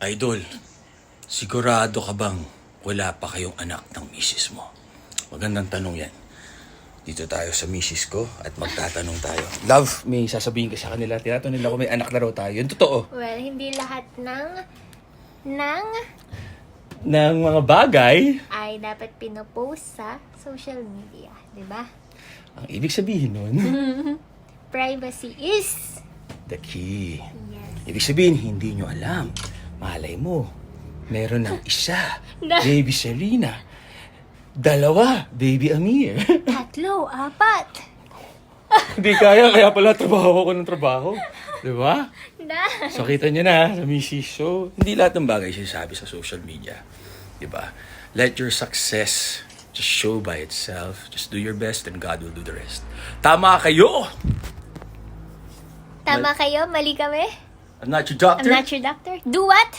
Idol, sigurado ka bang wala pa kayong anak ng misis mo? Magandang tanong yan. Dito tayo sa misis ko at magtatanong tayo. Love, may sasabihin ka sa kanila. Tinatanong nila kung may anak na raw tayo. Yun totoo. Well, hindi lahat ng ng Ng mga bagay, ay dapat pinopost sa social media, 'di ba? ang ibig sabihin nun, Privacy is the key. yes. Ibig sabihin, hindi nyo alam. Malay mo, meron ng isa, Na- baby Selena. Dalawa, baby Amir. Tatlo, apat. Hindi kaya, kaya pala trabaho ko ng trabaho. Di ba? Na. So, kita nyo na sa misis. So, hindi lahat ng bagay sinasabi sa social media. Di ba? Let your success just show by itself. Just do your best and God will do the rest. Tama kayo! Tama kayo, mali kami. I'm not your I'm doctor. not your doctor. Do what?